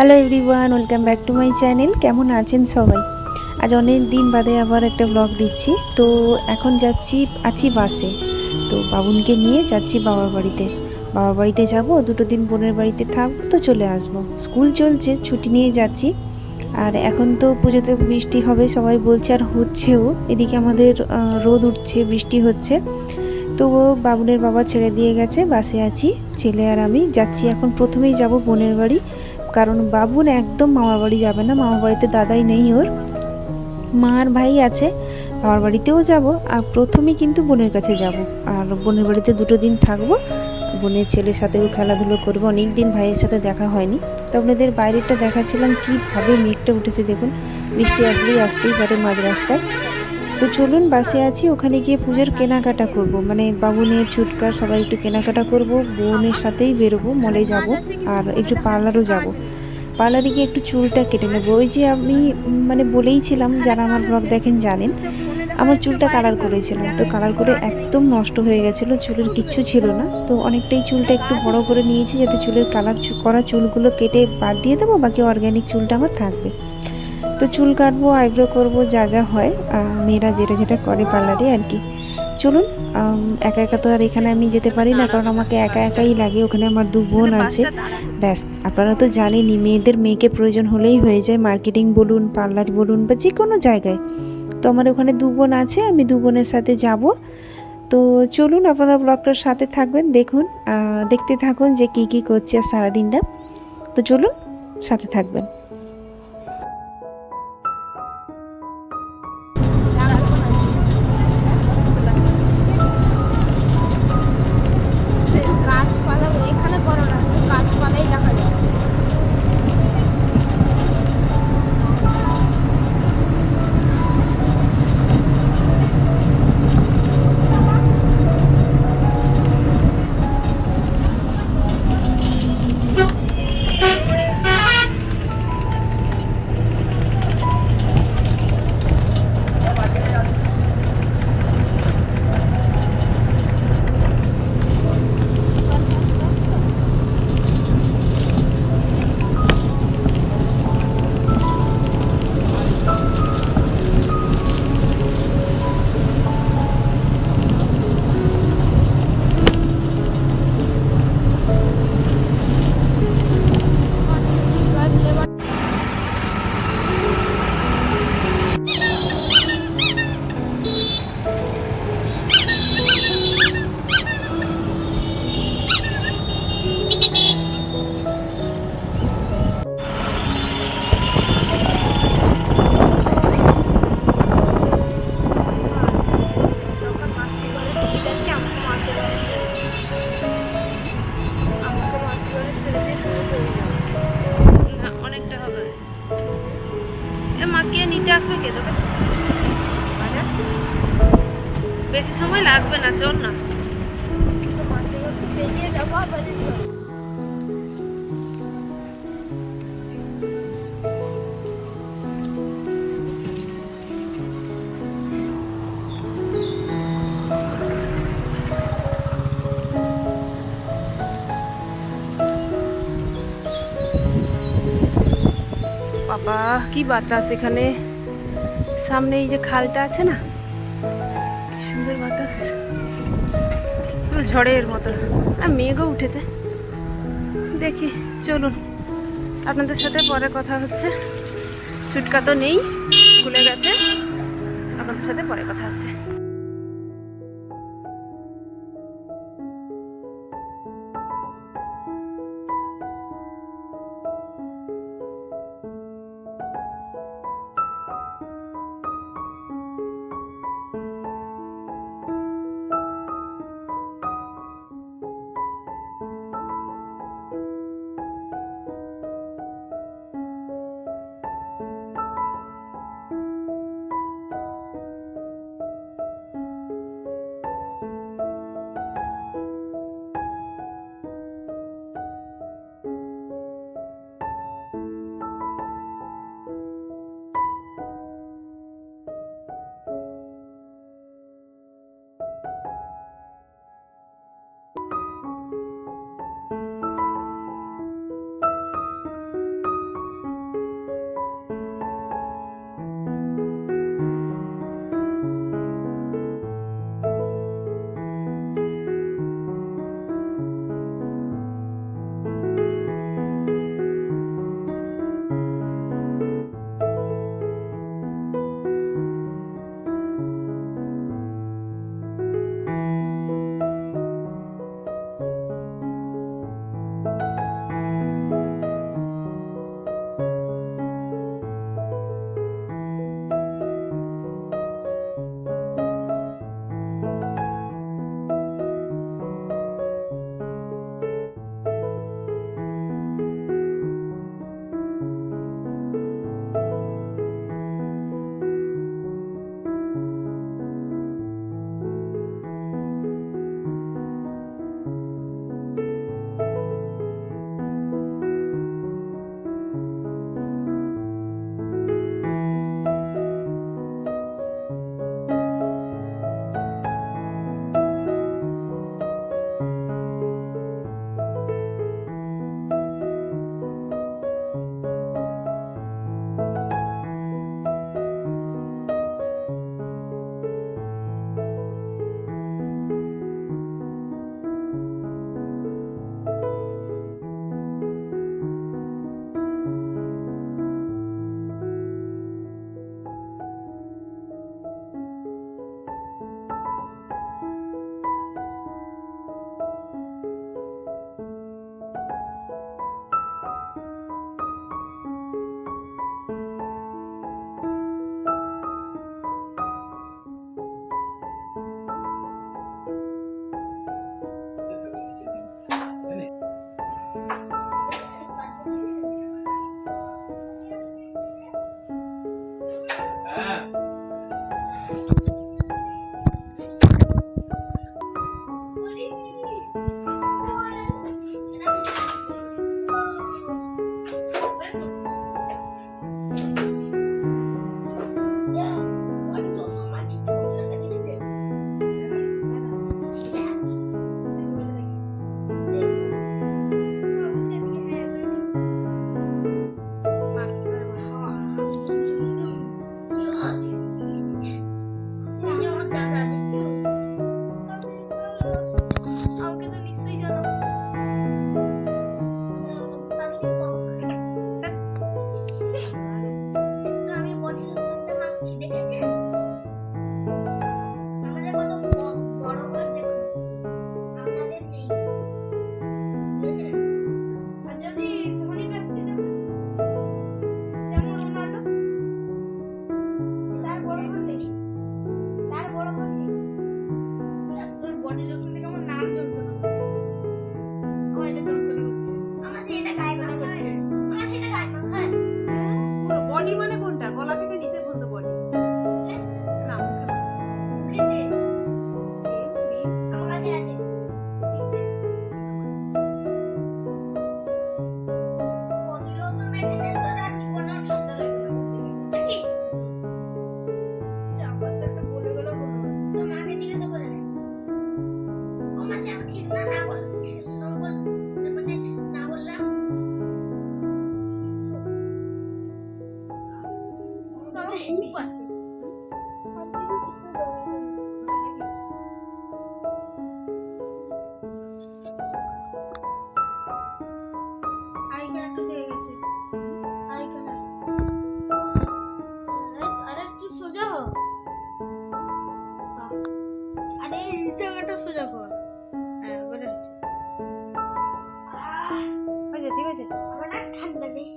Hello everyone welcome back to my channel কেমন আছেন সবাই? আজ অনেক দিন বাদে আবার একটা ব্লগ দিচ্ছি। তো এখন যাচ্ছি, আছি বাসে। তো বাবুনকে নিয়ে যাচ্ছি বাবার বাড়িতে। বাবার বাড়িতে যাব, দুটো দিন বোনের বাড়িতে থাকব, তো চলে আসব। স্কুল চলছে, ছুটি নিয়ে যাচ্ছি। আর এখন তো পুজোতে বৃষ্টি হবে, সবাই বলছে আর হচ্ছেও। এদিকে আমাদের রোদ উঠছে, বৃষ্টি হচ্ছে। তো বাবুনের বাবা ছেড়ে দিয়ে গেছে, বাসে আছি। ছেলে আর আমি যাচ্ছি, এখন প্রথমেই যাব বোনের বাড়ি। কারণ বাবুন একদম মামার বাড়ি যাবে না, মামার বাড়িতে দাদাই নেই ওর। মা আর ভাই আছে বাবার বাড়িতেও যাব, আর প্রথমেই কিন্তু বোনের কাছে যাব। আর বোনের বাড়িতে দুটো দিন থাকব, বোনের ছেলের সাথেও খেলাধুলো করব অনেক দিন ভাইয়ের সাথে দেখা হয়নি। তো আপনাদের বাইরেটা দেখাচ্ছিলাম, কীভাবে মেঘটা উঠেছে দেখুন, বৃষ্টি আসলেই আসতেই পারে মাঝ রাস্তায়। তো চলুন, বাসে আছি। ওখানে গিয়ে পুজোর কেনাকাটা করব। মানে বাবুনের ছুটকার, সবাই একটু কেনাকাটা করব। বোনের সাথেই বেরোবো, মলে যাব আর একটু পার্লারও যাব। পার্লারে গিয়ে একটু চুলটা কেটে নেব। ওই যে আমি মানে বলেইছিলাম যারা আমার ব্লগ দেখেন জানেন, আমার চুলটা কালার করেছিলাম। তো কালার করে একদম নষ্ট হয়ে গেছিল, চুলের কিচ্ছু ছিল না। তো অনেকটাই চুলটা একটু বড় করে নিয়েছি, যাতে চুলের কালার, করা চুলগুলো কেটে বাদ দিয়ে দেবো, বাকি অর্গ্যানিক চুলটা আমার থাকবে। তো চুল কাটবো আইব্রো করব যা যা হয় মেয়েরা যেটা যেটা করে পার্লারে আর কি। চলুন একা একা তো আর এখানে আমি যেতে পারি না কারণ আমাকে একা একাই লাগে ওখানে আমার দু বোন আছে। ব্যাস আপনারা তো জানেনই মেয়েদের মেয়েকে প্রয়োজন হলেই হয়ে যায় মার্কেটিং বলুন পার্লার বলুন বা যে কোনো জায়গায়। তো আমার ওখানে দু বোন আছে আমি দু বোনের সাথে যাব। তো চলুন আপনারা ব্লগটার সাথে থাকবেন দেখুন দেখতে থাকুন যে কি কি করছে আর সারাদিনটা। তো চলুন সাথে থাকবেন। আসবে কে তোকে। বেশি সময় লাগবে না চল না। বাবা কি বাতাস এখানে? সামনে এই যে খালটা আছে না? সুন্দর বাতাস। ঝড়ের মতো। আর মেঘও উঠেছে। দেখি, চলুন। আপনাদের সাথে পরে কথা হচ্ছে। ছুটকা তো নেই, স্কুলে গেছে। আপনাদের সাথে পরে কথা হচ্ছে। আছে ঠিক আছে আমার না ঠান্ডা নেই।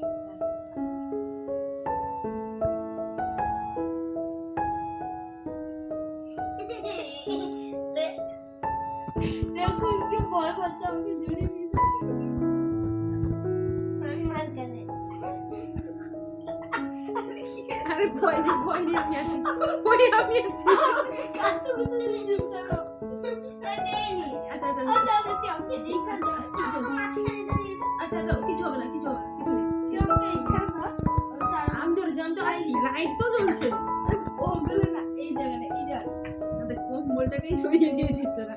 ভয় পাচ্ছে? আমাকে জড়িয়ে ভয় নেই ভয় নেই আমি আছি। ভয় আমি আছি। আচ্ছা আচ্ছা, আচ্ছা। মোলটাকেই সরিয়ে দিয়েছিস তোরা